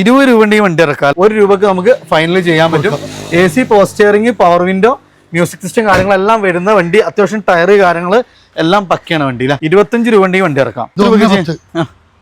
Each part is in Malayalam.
ഇരുപത് രൂപയുടെ വണ്ടി ഇറക്കാം. ഒരു രൂപക്ക് നമുക്ക് ഫൈനൽ ചെയ്യാൻ പറ്റും. A C power steering power window music system കാര്യങ്ങളെല്ലാം വരുന്ന വണ്ടി. അത്യാവശ്യം ടയർ കാര്യങ്ങൾ എല്ലാം പക്കയാണ് വണ്ടി അല്ലെ ഇരുപത്തഞ്ച് രൂപയുടെ വണ്ടി ഇറക്കാം.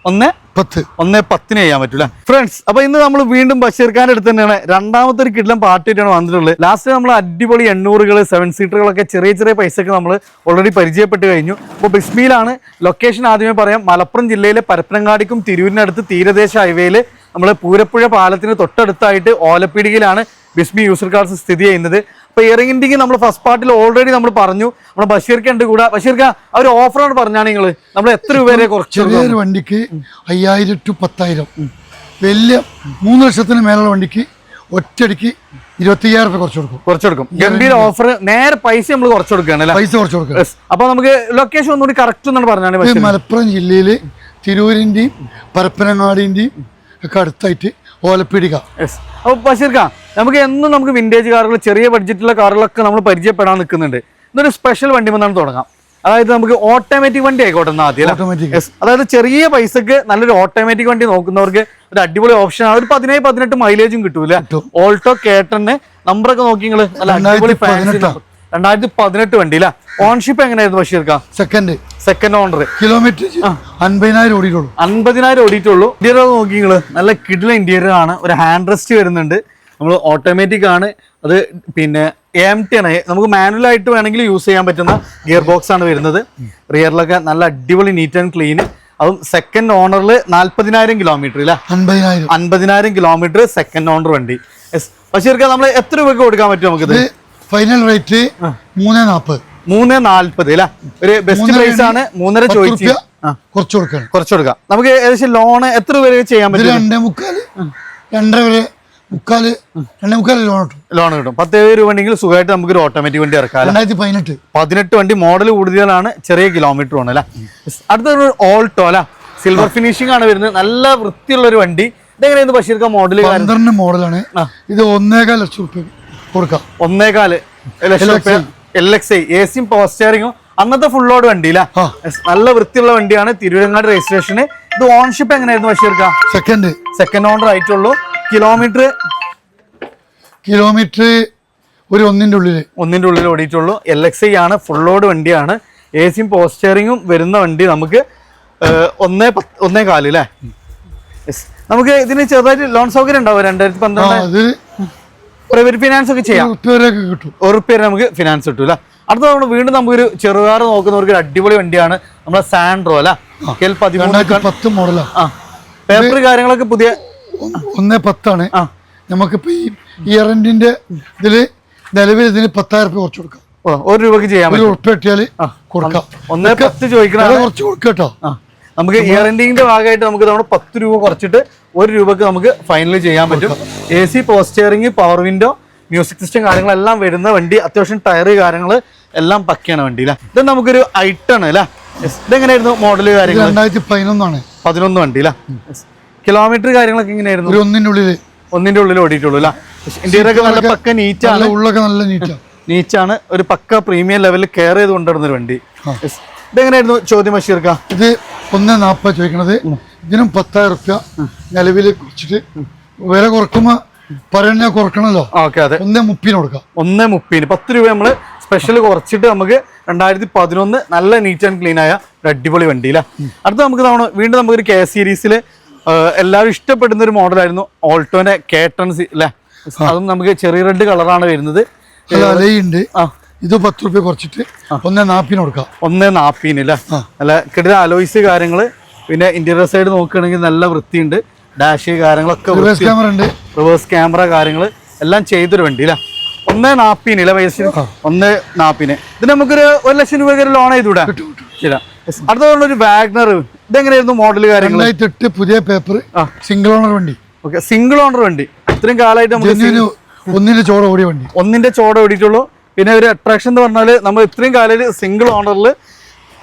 ഒന്ന് പത്ത്. ഒന്ന് പത്തിന് ചെയ്യാൻ പറ്റൂല ഫ്രണ്ട്സ് അപ്പൊ ഇന്ന് നമ്മൾ വീണ്ടും ബഷീർ ഖാന്റെ അടുത്ത് തന്നെയാണ്. രണ്ടാമത്തെ ഒരു കിഡ്ലം പാർട്ടിയിട്ടാണ് വന്നിട്ടുള്ളത്. ലാസ്റ്റ് നമ്മൾ അടിപൊളി എണ്ണൂറുകൾ സെവൻ സീറ്ററുകളൊക്കെ ചെറിയ ചെറിയ പൈസക്ക് നമ്മൾ ഓൾറെഡി പരിചയപ്പെട്ട് കഴിഞ്ഞു. അപ്പോൾ ബിസ്മിയിലാണ് ലൊക്കേഷൻ ആദ്യമേ പറയാം. മലപ്പുറം ജില്ലയിലെ പരപ്പനങ്ങാടിക്കും തിരൂരിനടുത്ത് തീരദേശ ഹൈവേയിൽ നമ്മൾ പൂരപ്പുഴ പാലത്തിന് തൊട്ടടുത്തായിട്ട് ഓലപ്പിടിയിലാണ് ബിസ്മി യൂസർ കാർസ് സ്ഥിതി ചെയ്യുന്നത്. അപ്പോൾ ഇറങ്ങിണ്ടെങ്കിൽ നമ്മൾ ഫസ്റ്റ് പാർട്ടിൽ ഓൾറെഡി നമ്മൾ പറഞ്ഞു. നമ്മുടെ ബഷീർക്ക് ഉണ്ട് കൂടെ. ബഷീർക്ക് ആ ഒരു ഓഫറാണ് പറഞ്ഞാണ് നിങ്ങൾ നമ്മൾ എത്ര രൂപ വരെ കുറച്ച് ചെറിയൊരു വണ്ടിക്ക് അയ്യായിരം ടു പത്തായിരം. വലിയ മൂന്ന് ലക്ഷത്തിന് മേലുള്ള വണ്ടിക്ക് ഒറ്റയടിക്ക് ഇരുപത്തിയ്യായിരം രൂപ കുറച്ച് കൊടുക്കും. കുറച്ചെടുക്കും. ഗംഭീര ഓഫർ നേരെ പൈസ നമ്മൾ കുറച്ച് കൊടുക്കുകയാണ് പൈസ കുറച്ച് കൊടുക്കുക. അപ്പൊ നമുക്ക് ലൊക്കേഷൻ ഒന്നുകൂടി കറക്റ്റ് എന്നാണ് പറഞ്ഞാണ് മലപ്പുറം ജില്ലയിൽ തിരൂരിന്റെയും പരപ്പനങ്ങാടിന്റെയും ഒക്കെ അടുത്തായിട്ട് ഓലപ്പിടിക. യെസ് അപ്പൊ ബഷീർക്ക നമുക്ക് എന്നും നമുക്ക് വിന്റേജ് കാറുകൾ ചെറിയ ബഡ്ജറ്റുള്ള കാറുകളൊക്കെ നമ്മൾ പരിചയപ്പെടാൻ നിൽക്കുന്നുണ്ട്. ഇന്നൊരു സ്പെഷ്യൽ വണ്ടി വന്നാണ് തുടങ്ങാം. അതായത് നമുക്ക് ഓട്ടോമാറ്റിക് വണ്ടി ആയിക്കോട്ടെ ആദ്യം ഓട്ടോമാറ്റിക് യെസ് അതായത് ചെറിയ പൈസക്ക് നല്ലൊരു ഓട്ടോമാറ്റിക് വണ്ടി നോക്കുന്നവർക്ക് ഒരു അടിപൊളി ഓപ്ഷൻ ആണ്. ഒരു പതിനേഴ് പതിനെട്ട് മൈലേജും കിട്ടൂല ഓൾട്ടോ കേട്ടന് നമ്പറൊക്കെ നോക്കി നിങ്ങൾ നല്ല അടിപൊളി ഫാൻസി രണ്ടായിരത്തി പതിനെട്ട് വണ്ടി അല്ലെ ഓൺഷിപ്പ് എങ്ങനെയായിരുന്നു ബഷീർക്ക സെക്കൻഡ് സെക്കൻഡ് ഓണർ കിലോമീറ്റർ അൻപതിനായിരം ഓടിയിട്ടുള്ളൂ. അൻപതിനായിരം ഓടിയിട്ടുള്ളൂ. ഇന്റീരിയർ നോക്കി നിങ്ങൾ. നല്ല കിഡില ഇന്റീരിയർ ആണ്. ഒരു ഹാൻഡ് റെസ്റ്റ് വരുന്നുണ്ട്. നമ്മൾ ഓട്ടോമാറ്റിക് ആണ്. അത് പിന്നെ എം ടി ആണ്. നമുക്ക് മാനുവൽ ആയിട്ട് വേണമെങ്കിൽ യൂസ് ചെയ്യാൻ പറ്റുന്ന ഗിയർ ബോക്സ് ആണ് വരുന്നത്. റിയറിലൊക്കെ നല്ല അടിപൊളി നീറ്റ് ആൻഡ് ക്ലീൻ അതും സെക്കൻഡ് ഓണറിൽ നാല്പതിനായിരം കിലോമീറ്റർ ഇല്ല? അൻപതിനായിരം. അൻപതിനായിരം കിലോമീറ്റർ സെക്കൻഡ് ഓണർ വണ്ടി. പക്ഷേ ബഷീർക്ക് നമ്മൾ എത്ര രൂപയ്ക്ക് കൊടുക്കാൻ പറ്റും നമുക്ക് ഇത് ഫൈനൽ റേറ്റ് മൂന്ന് നാൽപ്പത്. മൂന്ന് നാല്പത് അല്ലെ? ഒരു ബെസ്റ്റ് പ്രൈസ് ആണ്. മൂന്നര ചോദിച്ചു. കുറച്ചു കൊടുക്കണം. കുറച്ച് കൊടുക്കാം. നമുക്ക് ഏകദേശം ലോൺ എത്ര വരെ ചെയ്യാൻ പറ്റും? രണ്ടേ മുക്കാൽ. രണ്ടര വരെ മുക്കാൽ. രണ്ടേ മുക്കാൽ ലോൺ കിട്ടും? ലോൺ കിട്ടും. പത്ത് ഏഴ് രൂപ ഉണ്ടെങ്കിൽ സുഖമായിട്ട് നമുക്ക് ഒരു ഓട്ടോമാറ്റിക് വണ്ടി ഇറക്കാം രണ്ടായിരത്തി പതിനെട്ട്. പതിനെട്ട് വണ്ടി മോഡൽ കൂടുതലാണ്. ചെറിയ കിലോമീറ്റർ ആണ് അല്ലെ? അടുത്തൊരു ഓൾട്ടോ അല്ല? സിൽവർ ഫിനിഷിംഗ് ആണ് വരുന്നത്. നല്ല വൃത്തിയുള്ള ഒരു വണ്ടി ഇതെങ്ങനെയാണ് ബഷീർക്ക മോഡൽ പന്ത്രണ്ട് മോഡലാണ് ഇത് ഒന്നേകാൽ ലക്ഷം റുപ്യ കൊടുക്കാം. ഒന്നേകാൽ എൽ എക്സ് ഐ എ സിയും പവർ സ്റ്റിയറിംഗും അന്നത്തെ ഫുൾ ലോഡ് വണ്ടിയില്ല. നല്ല വൃത്തിയുള്ള വണ്ടിയാണ്. തിരുവരങ്ങാട് രജിസ്ട്രേഷന് ഇത് ഓൺഷിപ്പ് എങ്ങനെയായിരുന്നു ബഷീർക്ക? സെക്കൻഡ് സെക്കൻഡ് ഓണർ ആയിട്ടുള്ളൂ. കിലോമീറ്റർ കിലോമീറ്റർ ഒരു ഒന്നിന്റെ ഉള്ളിൽ. ഒന്നിന്റെ ഉള്ളിൽ ഓടിയിട്ടുള്ളൂ. എൽ എക്സ് ഐ ആണ് ഫുൾ ലോഡ് വണ്ടിയാണ്. എ സിയും പോസ്റ്ററിങ്ങും വരുന്ന വണ്ടി നമുക്ക് ഒന്നേ ഒന്നേ കാൽ അല്ലേ നമുക്ക് ഇതിന് ചെറുതായിട്ട് ലോൺ സൗകര്യം ഉണ്ടാവും? രണ്ടായിരത്തി പന്ത്രണ്ട്? പ്രൈവറ്റ് ഫിനാൻസ് ഒക്കെ ചെയ്യാം. കിട്ടും. നമുക്ക് ഫിനാൻസ് കിട്ടൂല. അടുത്ത തവണ വീണ്ടും നമുക്കൊരു ചെറുകാർ നോക്കുന്നവർക്ക് ഒരു അടിപൊളി വണ്ടിയാണ് നമ്മുടെ സാൻഡ്രോ അല്ല കെൽ പത്ത് പേപ്പർ കാര്യങ്ങളൊക്കെ പുതിയ ഒന്നേ പത്താണ്. നമുക്ക് നമുക്കിപ്പോ ഈ ഇയറിന്റെ ഇതിൽ നിലവിൽ ഇതിന് പത്തായിരം രൂപ കുറച്ച് കൊടുക്കാം. ഒരു രൂപക്ക് ചെയ്യാം ഒരു കൊടുക്കാം. ഒന്നേ പത്ത് ചോദിക്കണം കുറച്ച് കൊടുക്കാം കേട്ടോ. ആ. നമുക്ക് ഇയർ എൻഡിങ്ങിന്റെ ഭാഗമായിട്ട് നമുക്ക് തവണ പത്ത് രൂപ കുറച്ചിട്ട് ഒരു രൂപക്ക് നമുക്ക് ഫൈനൽ ചെയ്യാൻ പറ്റും. A C power steering power window music system കാര്യങ്ങളെല്ലാം വരുന്ന വണ്ടി. അത്യാവശ്യം ടയർ കാര്യങ്ങൾ എല്ലാം പക്കയാണ് വണ്ടി അല്ലേ ഇത് നമുക്കൊരു ഐട്ടൺ അല്ലേ. ഇതെങ്ങനെയായിരുന്നു മോഡൽ കാര്യങ്ങൾ രണ്ടായിരത്തി പതിനൊന്നാണ് പതിനൊന്ന് വണ്ടി അല്ലേ കിലോമീറ്റർ കാര്യങ്ങളൊക്കെ എങ്ങനെയായിരുന്നു? ഒന്നിന്റെ ഉള്ളിൽ. ഒന്നിന്റെ ഉള്ളിൽ ഓടിയിട്ടുള്ളൂ അല്ലേ ഇന്ത്യയിലൊക്കെ നല്ല പക്ക നീറ്റാണ്. ഉള്ളൊക്കെ നല്ല നീറ്റാണ്. നീച്ചാണ് ഒരു പക്ക പ്രീമിയം ലെവലിൽ കെയർ ചെയ്ത് കൊണ്ടുവരുന്ന ഒരു വണ്ടി. ഇതെങ്ങനെയായിരുന്നു ചോദ്യം ബഷീർക്ക? ഇത് ഒന്ന് നാൽപ്പത് ചോദിക്കണത് ഇതിനും പത്തായിരം റുപ്യ നിലവിൽ കുറച്ചിട്ട് വില കുറക്കുമ്പോ പറയുന്ന കുറക്കണല്ലോ. ഓക്കെ അതെ. ഒന്ന് മുപ്പിന് കൊടുക്കാം. ഒന്ന് മുപ്പതിന്. പത്ത് രൂപ നമ്മൾ സ്പെഷ്യൽ കുറച്ചിട്ട് നമുക്ക് രണ്ടായിരത്തി പതിനൊന്ന് നല്ല നീറ്റ് ആൻഡ് ക്ലീൻ ആയ ഒരു അടിപൊളി വണ്ടിയില്ല അടുത്ത നമുക്ക് തവണ വീണ്ടും നമുക്ക് ഒരു കെ സീരീസിൽ എല്ലാവരും ഇഷ്ടപ്പെടുന്ന ഒരു മോഡലായിരുന്നു ഓൾട്ടോന്റെ കേട്ടൺ അല്ലേ അതും നമുക്ക് ചെറിയ റെഡ് കളറാണ് വരുന്നത്. ഉണ്ട് ആ. ഇത് പത്ത് റുപ്യ കുറച്ചിട്ട് ഒന്ന് നാപ്പിന് കൊടുക്കാം. ഒന്നേ നാപ്പിന് അല്ലേ അല്ല കിടില അലോയ്സ് കാര്യങ്ങൾ പിന്നെ ഇന്റീരിയർ സൈഡ് നോക്കുകയാണെങ്കിൽ നല്ല വൃത്തിയുണ്ട്. ഡാഷ് കാര്യങ്ങളൊക്കെ റിവേഴ്സ് ക്യാമറ ഉണ്ട്. റിവേഴ്സ് ക്യാമറ കാര്യങ്ങൾ എല്ലാം ചെയ്തൊരു വണ്ടി അല്ലേ? ഒന്നേ നാപ്പിന് അല്ലേ വയസ്സിന് ഒന്ന് നാപ്പിന്. ഇത് നമുക്കൊരു ഒരു ലക്ഷം രൂപ വരെ ലോൺ ചെയ്തൂടാ? ശരി അടുത്ത ഒരു വാഗ്നർ ഇതെങ്ങനെയായിരുന്നു മോഡൽ കാര്യങ്ങൾ എട്ട് പുതിയ പേപ്പർ സിംഗിൾ ഓണർ വണ്ടി. ഓക്കെ സിംഗിൾ ഓണർ വണ്ടി. ഇത്രയും കാലമായിട്ട് നമുക്ക് ജെന്യൂന് ഒന്നിന് ചോട ഓടിയ വണ്ടി. ഒന്നിന്റെ ചോട ഓടിയിട്ടുള്ളൂ. പിന്നെ ഒരു അട്രാക്ഷൻ എന്ന് പറഞ്ഞാൽ നമ്മൾ ഇത്രയും കാലയിൽ സിംഗിൾ ഓണറിൽ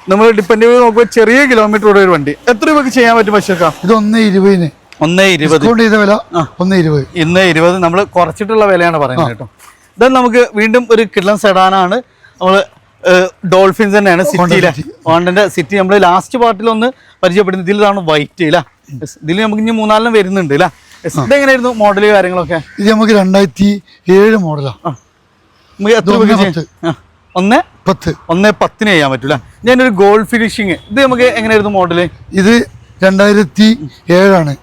നമ്മൾ ഡിപ്പെൻഡ് ചെയ്ത് നോക്കുമ്പോൾ ചെറിയ കിലോമീറ്റർ ഉള്ള ഒരു വണ്ടി. എത്ര രൂപയ്ക്ക് ചെയ്യാൻ പറ്റും പശുക്ക ഇത് ഒന്ന് ഇരുപതിന്. ഒന്ന് ഇരുപത്. ചെയ്ത വില ഒന്ന് ഇരുപത്. ഇന്ന് ഇരുപത് നമ്മൾ കുറച്ചിട്ടുള്ള വിലയാണ് പറയുന്നത് കേട്ടോ. ഇത് നമുക്ക് വീണ്ടും ഒരു കിഡ്ലൻ സെഡാനാണ് നമ്മൾ ഡോൾഫിൻസ് തന്നെയാണ് സിറ്റിയിലെ ഓണ്ടന്റെ സിറ്റി നമ്മൾ ലാസ്റ്റ് പാർട്ടിൽ ഒന്ന് പരിചയപ്പെടുന്നത് ഇതിലാണ് വൈറ്റ് ഇല്ല ഇതിൽ നമുക്ക് ഇനി മൂന്നാലെണ്ണം വരുന്നുണ്ട് ഇല്ല എങ്ങനെയായിരുന്നു ഇതെങ്ങനെയായിരുന്നു മോഡൽ കാര്യങ്ങളൊക്കെ? ഇത് നമുക്ക് രണ്ടായിരത്തി ഏഴ് മോഡലാണ് നമുക്ക് എത്ര ഇത് രൂപയ്ക്ക് ഒന്നേ? പത്ത്. ഒന്ന് പത്തിന് ചെയ്യാൻ പറ്റൂല. ഞാനൊരു ഗോൾഡ് ഫിനിഷിങ് ഇത് നമുക്ക് എങ്ങനെയായിരുന്നു മോഡൽ ഇത് രണ്ടായിരത്തി ഏഴാണ്.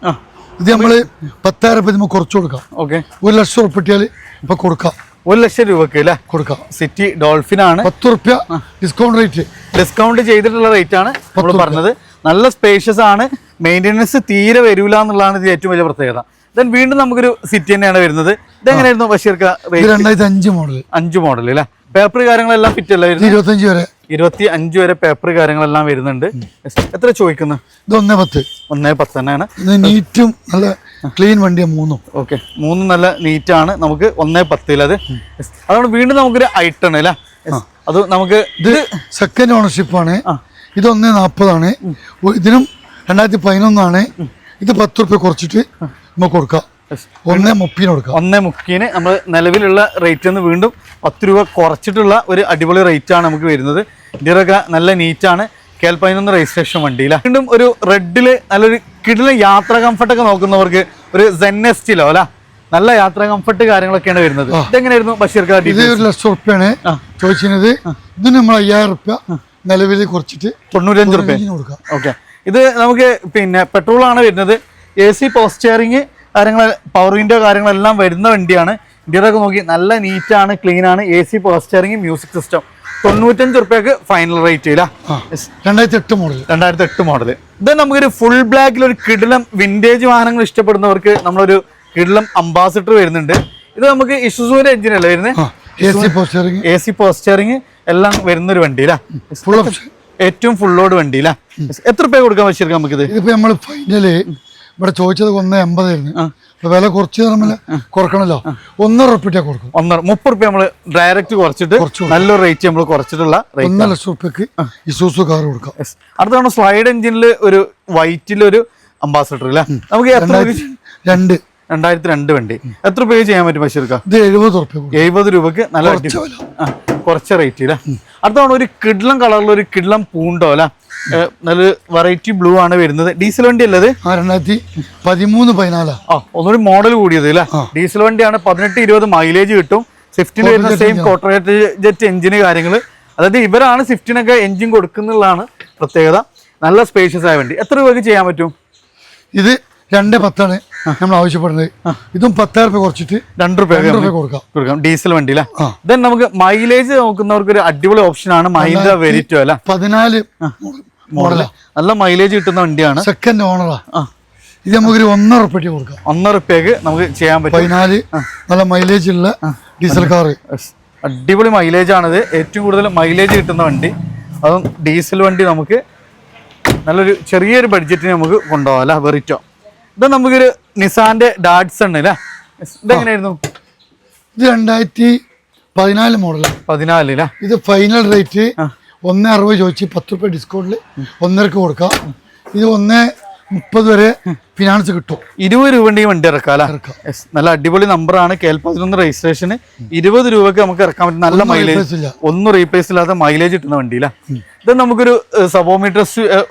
ഇത് നമ്മൾ പത്തായിരം രൂപ നമുക്ക് കുറച്ച് കൊടുക്കാം. ഓക്കെ. ഒരു ലക്ഷം ഉറുപ്പിട്ടിയാൽ ഇപ്പൊ കൊടുക്കാം. ഒരു ലക്ഷം രൂപക്ക് അല്ലേ? കൊടുക്കാം. സിറ്റി ഡോൾഫിൻ ആണ്. പത്ത് റുപ്യ ഡിസ്കൗണ്ട് റേറ്റ് ഡിസ്കൗണ്ട് ചെയ്തിട്ടുള്ള റേറ്റ് ആണ് നമ്മൾ പറഞ്ഞത്. നല്ല സ്പേഷ്യസ് ആണ്. മെയിന്റെനൻസ് തീരെ വരൂല എന്നുള്ളതാണ് ഇത് ഏറ്റവും വലിയ പ്രത്യേകത. ദെൻ വീണ്ടും നമുക്കൊരു സിറ്റി തന്നെയാണ് വരുന്നത്. ഇതെങ്ങനെയായിരുന്നു ബഷീർക്ക് രണ്ടായിരത്തി അഞ്ച് മോഡൽ അഞ്ച് മോഡൽ അല്ലേ പേപ്പർ കാര്യങ്ങളെല്ലാം ഫിറ്റ് അല്ല വരുന്നത്? ഇരുപത്തഞ്ച് വരെ. ഇരുപത്തി അഞ്ച് വരെ പേപ്പർ കാര്യങ്ങളെല്ലാം വരുന്നുണ്ട്. എത്ര ചോദിക്കുന്നത് ഇത് ഒന്നേ പത്ത്. ഒന്നേ പത്ത് തന്നെയാണ്. നീറ്റും നല്ല ക്ലീൻ വണ്ടിയാണ് മൂന്നും. ഓക്കെ മൂന്നും നല്ല നീറ്റാണ് നമുക്ക് ഒന്നേ പത്തിൽ അത്. അതുകൊണ്ട് വീണ്ടും നമുക്കൊരു ഐട്ടൺ അല്ലേ അത് നമുക്ക് ഇത് സെക്കൻഡ് ഓണർഷിപ്പ് ആണ്. ഇത് ഒന്നേ നാൽപ്പതാണ് ഇതിനും രണ്ടായിരത്തി പതിനൊന്നാണ്. ഇത് പത്ത് റുപ്യ കുറച്ചിട്ട് നമുക്ക് കൊടുക്കാം. ഒന്നേ മുപ്പതിന് കൊടുക്കാം. ഒന്നേ മുക്കിന് നമ്മൾ നിലവിലുള്ള റേറ്റ് നിന്ന് വീണ്ടും പത്ത് രൂപ കുറച്ചിട്ടുള്ള ഒരു അടിപൊളി റേറ്റ് ആണ് നമുക്ക് വരുന്നത്. ഇതിലൊക്കെ നല്ല നീറ്റാണ് കേൽ പതിനൊന്ന് രജിസ്ട്രേഷൻ വണ്ടിയില്ല വീണ്ടും ഒരു റെഡിൽ നല്ലൊരു കിടിലെ യാത്ര കംഫർട്ടൊക്കെ നോക്കുന്നവർക്ക് ഒരു സെന്നെസ്റ്റിലോ അല്ല? നല്ല യാത്ര കംഫർട്ട് കാര്യങ്ങളൊക്കെയാണ് വരുന്നത്. ഇതെങ്ങനെയായിരുന്നു ബഷീർ കാർഡ് ഇത് ഒരു ലക്ഷം റുപ്യാണ് ചോദിച്ചത് ഇതിന് നമ്മൾ അയ്യായിരം റുപ്യ നിലവിൽ കുറച്ചിട്ട് തൊണ്ണൂറ്റഞ്ച് റുപ്യ കൊടുക്കാം. ഓക്കെ. ഇത് നമുക്ക് പിന്നെ പെട്രോളാണ് വരുന്നത്. എ സി പോസ്റ്റിയറിങ് കാര്യങ്ങൾ പവർ വിൻഡോ കാര്യങ്ങളെല്ലാം വരുന്ന വണ്ടിയാണ്. ഇന്ത്യയിലൊക്കെ നോക്കി നല്ല നീറ്റാണ് ക്ലീൻ ആണ് A C power steering music system തൊണ്ണൂറ്റഞ്ച് റുപ്യക്ക് ഫൈനൽ റേറ്റ് ഇല്ല രണ്ടായിരത്തി എട്ട് മോഡൽ രണ്ടായിരത്തി എട്ട് മോഡൽ ഇത് നമുക്കൊരു ഫുൾ ബ്ലാക്കിൽ ഒരു കിടിലം വിന്റേജ് വാഹനങ്ങൾ ഇഷ്ടപ്പെടുന്നവർക്ക് നമ്മളൊരു കിടിലം അംബാസിഡർ വരുന്നുണ്ട്. ഇത് നമുക്ക് ഇഷുസൂര് എഞ്ചിൻ അല്ലേ വരുന്നത് എ സി പോസ്റ്ററിങ് എല്ലാം വരുന്ന ഒരു വണ്ടി ഏറ്റവും ഫുൾ ലോഡ് വണ്ടി അല്ലേ എത്ര രൂപ കൊടുക്കാൻ വെച്ചിരിക്കാം നമുക്കിത്? ഇതിപ്പോ നമ്മൾ ഫൈനൽ ഇവിടെ ചോദിച്ചത് ഒന്ന് എൺപതായിരുന്നു വില കുറച്ച് തരമില്ല കുറക്കണല്ലോ. ഒന്നര റുപ്യ കൊടുക്കും. ഒന്നര മുപ്പത് റുപ്യ നമ്മൾ ഡയറക്റ്റ് കുറച്ചിട്ട് നല്ല നല്ലൊരു റേറ്റ് നമ്മൾ കുറച്ചിട്ടുള്ള ഒന്നര ലക്ഷം റുപ്യക്ക് ഇസൂസു കാർ കൊടുക്കാം. അടുത്താണ് സ്ലൈഡ് എഞ്ചിനിൽ ഒരു വൈറ്റിൽ ഒരു അംബാസഡർ അല്ലേ? നമുക്ക് രണ്ട്. രണ്ടായിരത്തി രണ്ട് വണ്ടി. എത്ര രൂപ ചെയ്യാൻ പറ്റും ബഷീർക്ക? ഇത് എഴുപത് രൂപ എഴുപത് രൂപക്ക് നല്ല കുറച്ച് റേറ്റ് അല്ലേ അടുത്താണ് ഒരു കിഡ്ലം കളറിൽ ഒരു കിഡ്ലം പൂണ്ടോ അല്ല? നല്ല വെറൈറ്റി ബ്ലൂ ആണ് വരുന്നത്. ഡീസൽ വണ്ടി അല്ലത് രണ്ടായിരത്തി പതിമൂന്ന് പതിനാല്. ആ ഒന്നുകൂടി മോഡൽ കൂടിയത് അല്ലേ? ഡീസൽ വണ്ടിയാണ് പതിനെട്ട് ഇരുപത് മൈലേജ് കിട്ടും. സ്വിഫ്റ്റിന് വരുന്ന സെയിം കോട്ടറേറ്റ് ജെറ്റ് എഞ്ചിന് കാര്യങ്ങൾ അതായത് ഇവരാണ് സ്വിഫ്റ്റിനൊക്കെ എഞ്ചിൻ കൊടുക്കുന്നുള്ളതാണ് പ്രത്യേകത. നല്ല സ്പേഷ്യസ് ആയ വണ്ടി. എത്ര രൂപയ്ക്ക് ചെയ്യാൻ പറ്റും? ഇത് രണ്ട് പത്താണ്. നമ്മൾ ആവശ്യപ്പെടുന്നത് ഇതും പത്തായിരം രൂപ കുറച്ചിട്ട് രണ്ട് രൂപ കൊടുക്കാം. കൊടുക്കാം. ഡീസൽ വണ്ടി അല്ലേ. ദെൻ നമുക്ക് മൈലേജ് നോക്കുന്നവർക്ക് ഒരു അടിപൊളി ഓപ്ഷൻ ആണ് മൈൻഡ വെരിറ്റോ അല്ല? പതിനാല് മോഡലാ നല്ല മൈലേജ് കിട്ടുന്ന വണ്ടിയാണ്. സെക്കൻഡ് ഓണറാ ഇത് നമുക്ക് നമുക്കൊരു ഒന്നര റുപ്യ കൊടുക്കാം. ഒന്നര റുപ്യക്ക് നമുക്ക് ചെയ്യാൻ പറ്റും. പതിനാല് നല്ല മൈലേജ് ഉള്ള ഡീസൽ കാർ അടിപൊളി മൈലേജ് ആണിത്. ഏറ്റവും കൂടുതൽ മൈലേജ് കിട്ടുന്ന വണ്ടി. അതും ഡീസൽ വണ്ടി നമുക്ക് നല്ലൊരു ചെറിയൊരു ബഡ്ജറ്റിന് നമുക്ക് കൊണ്ടുപോകാം അല്ല വെറിറ്റോ ഇത് നമുക്കൊരു നിസാന്റെ ഡാഡ്സൺ അല്ലേ. ഇതെങ്ങനെയായിരുന്നു? ഇത് രണ്ടായിരത്തി പതിനാല് മോഡലാണ്. പതിനാല് ഇത് ഫൈനൽ റേറ്റ് ഒന്ന് അറുപത് ചോദിച്ച് പത്ത് റുപ്യ ഡിസ്കൗണ്ടിൽ ഒന്നരക്ക് കൊടുക്കാം. ഇത് ഒന്ന് മുപ്പത് വരെ ഫിനാൻസ് കിട്ടും. ഇരുപത് രൂപ വണ്ടി ഇറക്കാം. അല്ലേ നല്ല അടിപൊളി നമ്പറാണ് കെ എൽ പതിനൊന്ന് രജിസ്ട്രേഷന് ഇരുപത് രൂപക്ക് നമുക്ക് ഇറക്കാൻ പറ്റും. നല്ല മൈലേജ്. ഒന്നും റീപ്ലേസ് ഇല്ലാത്ത മൈലേജ് കിട്ടുന്ന വണ്ടിയില്ല ഇത് നമുക്കൊരു സബോമീറ്റർ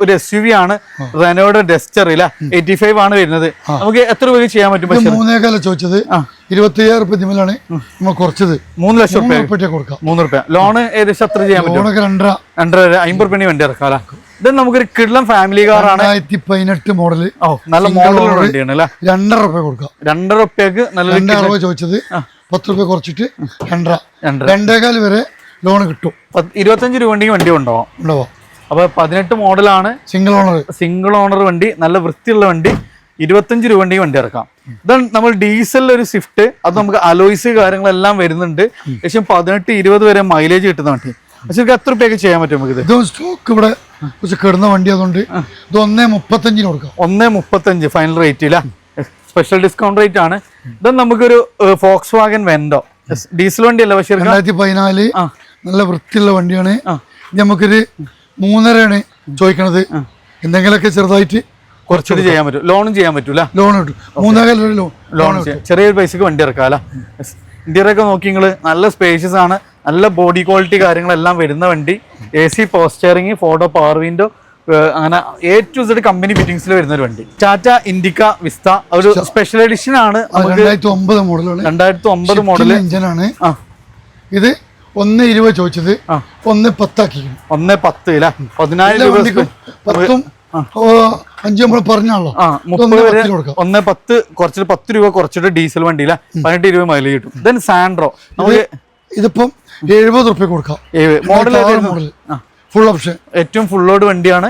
ഒരു എസ് യു വി ആണ്. റെനോയുടെ ഡെസ്റ്റർ ഇല്ല എയ്റ്റി ഫൈവ് ആണ് വരുന്നത്. നമുക്ക് എത്ര രൂപ ചെയ്യാൻ പറ്റും മൂന്നേകാല ചോദിച്ചത്. ഇരുപത്തി അയ്യായിരം റുപ്യ ഇതിമേലാണ് നമ്മൾ കുറച്ചത്. മൂന്ന് ലക്ഷം മൂന്ന് റുപ്യ കൊടുക്കാം. മൂന്ന് റുപ്യ ലോണ് ഏകദേശം അത്ര ചെയ്യാൻ പറ്റും? രണ്ടര. രണ്ടര അമ്പത് റുപ്യ വണ്ടി ഇറക്കാം അല്ലേ ഇത് നമുക്കൊരു കിടലം ഫാമിലി കാറാണ് രണ്ടായിരത്തി പതിനെട്ട് മോഡൽ ഓ നല്ല മോഡൽ വണ്ടിയാണ് അല്ലേ? രണ്ടര റുപ്യ കൊടുക്കാം. രണ്ടര റുപ്യക്ക് നല്ല രണ്ടര ചോദിച്ചത് പത്ത് റുപ്യ കുറച്ചിട്ട് രണ്ടര. രണ്ടേകാൽ വരെ ലോൺ കിട്ടും. പത്ത് ഇരുപത്തഞ്ച് രൂപ വണ്ടി വണ്ടി ഉണ്ടാവും ഉണ്ടാവാം അപ്പൊ പതിനെട്ട് മോഡലാണ് സിംഗിൾ ഓണർ സിംഗിൾ ഓണർ വണ്ടി നല്ല വൃത്തിയുള്ള വണ്ടി. ഇരുപത്തഞ്ച് രൂപ വണ്ടി വണ്ടി ഇറക്കാം. ഇതാണ് നമ്മൾ ഡീസലിൽ ഒരു സ്വിഫ്റ്റ് അത് നമുക്ക് അലോയ്സ് കാര്യങ്ങളെല്ലാം വരുന്നുണ്ട്. ഏകദേശം പതിനെട്ട് ഇരുപത് വരെ മൈലേജ് കിട്ടുന്ന വണ്ടി. പക്ഷെ എത്ര രൂപയൊക്കെ ചെയ്യാൻ പറ്റും നമുക്ക് ഇത്? സ്റ്റോക്ക് ഇവിടെ കുറച്ച് കിടന്ന വണ്ടി അതുകൊണ്ട് ഇത് ഒന്നേ മുപ്പത്തഞ്ചിന് കൊടുക്കാം. ഒന്നേ മുപ്പത്തഞ്ച് ഫൈനൽ റേറ്റ് ഇല്ല. സ്പെഷ്യൽ ഡിസ്കൗണ്ട് റേറ്റ് ആണ്. ഇത് നമുക്കൊരു ഫോക്സ് വാഗൻ വെൻഡോ ഡീസൽ വണ്ടി അല്ല പക്ഷേ രണ്ടായിരത്തി പതിനാല് നല്ല വൃത്തിയുള്ള വണ്ടിയാണ്. നമുക്കൊരു മൂന്നരയാണ് ചോദിക്കണത്. എന്തെങ്കിലുമൊക്കെ ചെറുതായിട്ട് കുറച്ചൊരു ചെയ്യാൻ പറ്റും. ലോണും ചെയ്യാൻ പറ്റൂല. ലോൺ കിട്ടും. മൂന്നേകാൽ ലോൺ ലോൺ ചെറിയൊരു പൈസക്ക് വണ്ടി ഇറക്കാമല്ല ഇന്ത്യയിലൊക്കെ നോക്കി നിങ്ങൾ നല്ല സ്പേഷ്യസ് ആണ്. നല്ല ബോഡി ക്വാളിറ്റി കാര്യങ്ങളെല്ലാം വരുന്ന വണ്ടി. A C power steering photo power window അങ്ങനെ എ ടു സെഡ് കമ്പനി ഫിറ്റിംഗ്സിൽ വരുന്ന ഒരു വണ്ടി. ടാറ്റ ഇൻഡിക്ക വിസ്ത ഒരു സ്പെഷ്യൽ എഡിഷൻ ആണ്. രണ്ടായിരത്തി ഒമ്പത് മോഡൽ രണ്ടായിരത്തി ഒമ്പത് മോഡൽ എഞ്ചിനാണ് ഇത് ഒന്ന് ഇരുപത് ചോദിച്ചത്. ഒന്ന് പത്താക്കി ഒന്ന് പത്ത് അല്ലേ പതിനായിരം രൂപ വണ്ടിക്കും പത്തും ഓ, അഞ്ചും നമ്മൾ പറഞ്ഞാണല്ലോ. ആ മുപ്പത് വരെ ഒന്ന് പത്ത് കുറച്ചിട്ട് പത്ത് രൂപ കുറച്ചിട്ട് ഡീസൽ വണ്ടിയില്ല പതിനെട്ട് ഇരുപത് മൈലേജ് കിട്ടും. ദെൻ സാൻഡ്രോ നമുക്ക് ഇതിപ്പം എഴുപത് റുപ്യ കൊടുക്കാം. മോഡൽ മോഡൽ ഫുൾ ഓപ്ഷൻ ഏറ്റവും ഫുൾ ലോഡ് വണ്ടിയാണ്.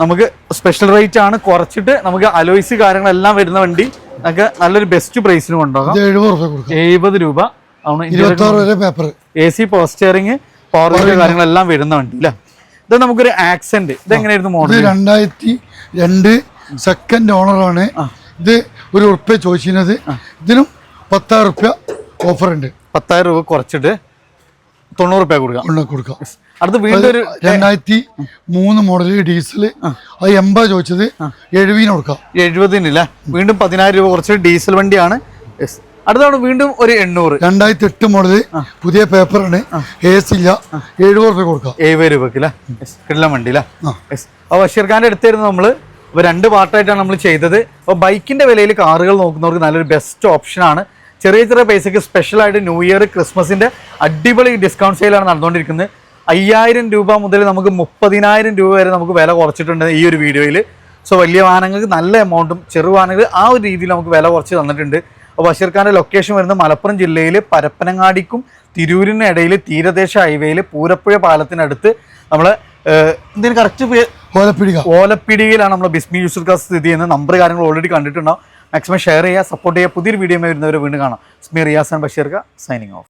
നമുക്ക് സ്പെഷ്യൽ റേറ്റ് ആണ്. കുറച്ചിട്ട് നമുക്ക് അലോയ്സ് കാര്യങ്ങളെല്ലാം വരുന്ന വണ്ടി. നമുക്ക് നല്ലൊരു ബെസ്റ്റ് പ്രൈസിന് കൊണ്ടുപോകാം. എഴുപത് രൂപ. Paper A C power steering power കാര്യങ്ങളെല്ലാം വരുന്ന വണ്ടി അല്ലേ? ഇത് നമുക്കൊരു ആക്സെന്റ് ഇത് എങ്ങനെയായിരുന്നു മോഡൽ രണ്ടായിരത്തി രണ്ട് സെക്കൻഡ് ഓണറാണ് ഇത് ഒരു ഉറുപ്പ്യ ചോദിച്ചിരുന്നത്. ഇതിനും പത്തായിരം റുപ്യ ഓഫർ ഉണ്ട്. പത്തായിരം രൂപ കുറച്ചിട്ട് തൊണ്ണൂറ് രൂപ കൊടുക്കാം. കൊടുക്കാം. അടുത്ത് വീണ്ടും ഒരു രണ്ടായിരത്തി മൂന്ന് മോഡൽ ഡീസൽ അത് എൺപത് ചോദിച്ചത് എഴുപതിന് കൊടുക്കാം. എഴുപതിനില്ല? വീണ്ടും പതിനായിരം രൂപ കുറച്ച് ഡീസൽ വണ്ടിയാണ്. അടുത്താണ് വീണ്ടും ഒരു എണ്ണൂറ്. രണ്ടായിരത്തി എട്ട് മോഡൽ പുതിയ പേപ്പറാണ്. എ സി ഇല്ല. എഴുപത് രൂപ കൊടുക്കാം. എഴുപത് രൂപക്ക് അല്ലേ കിടല വണ്ടി അല്ലേ. അപ്പോൾ ബഷീർ ഖാന്റെ അടുത്തായിരുന്നു നമ്മൾ അപ്പോൾ രണ്ട് പാർട്ടായിട്ടാണ് നമ്മൾ ചെയ്തത്. അപ്പോൾ ബൈക്കിന്റെ വിലയിൽ കാറുകൾ നോക്കുന്നവർക്ക് നല്ലൊരു ബെസ്റ്റ് ഓപ്ഷനാണ്. ചെറിയ ചെറിയ പൈസക്ക് സ്പെഷ്യലായിട്ട് ന്യൂ ഇയർ ക്രിസ്മസിന്റെ അടിപൊളി ഡിസ്കൗണ്ട് സെയിലാണ് നടന്നുകൊണ്ടിരിക്കുന്നത്. അയ്യായിരം രൂപ മുതൽ നമുക്ക് മുപ്പതിനായിരം രൂപ വരെ നമുക്ക് വില കുറച്ചിട്ടുണ്ട് ഈ ഒരു വീഡിയോയിൽ. സോ വലിയ വാഹനങ്ങൾക്ക് നല്ല എമൗണ്ടും ചെറു വാഹനങ്ങൾ ആ ഒരു രീതിയിൽ നമുക്ക് വില കുറച്ച് തന്നിട്ടുണ്ട്. അപ്പോൾ ബഷീർ ഖാന്റെ ലൊക്കേഷൻ വരുന്നത് മലപ്പുറം ജില്ലയിൽ പരപ്പനങ്ങാടിക്കും തിരൂരിനും ഇടയിൽ തീരദേശ ഹൈവേയിൽ പൂരപ്പുഴ പാലത്തിനടുത്ത് നമ്മൾ ഇതിന് കറക്റ്റ് ഓലപ്പിടിക. ഓലപ്പിടിയിലാണ് നമ്മൾ ബിസ്മി യൂസർ കാസ് സ്ഥിതി ചെയ്യുന്നത്. നമ്പർ കാര്യങ്ങൾ ഓൾറെഡി കണ്ടിട്ടുണ്ടാവും. മാക്സിമം ഷെയർ ചെയ്യുക സപ്പോർട്ട് ചെയ്യുക. പുതിയൊരു വീഡിയോ വരുന്നവരെ വീണ്ടും കാണാം. സ്മി റിയാസ് ആൻഡ് ബഷീർക്ക സൈനിങ് ഓഫ്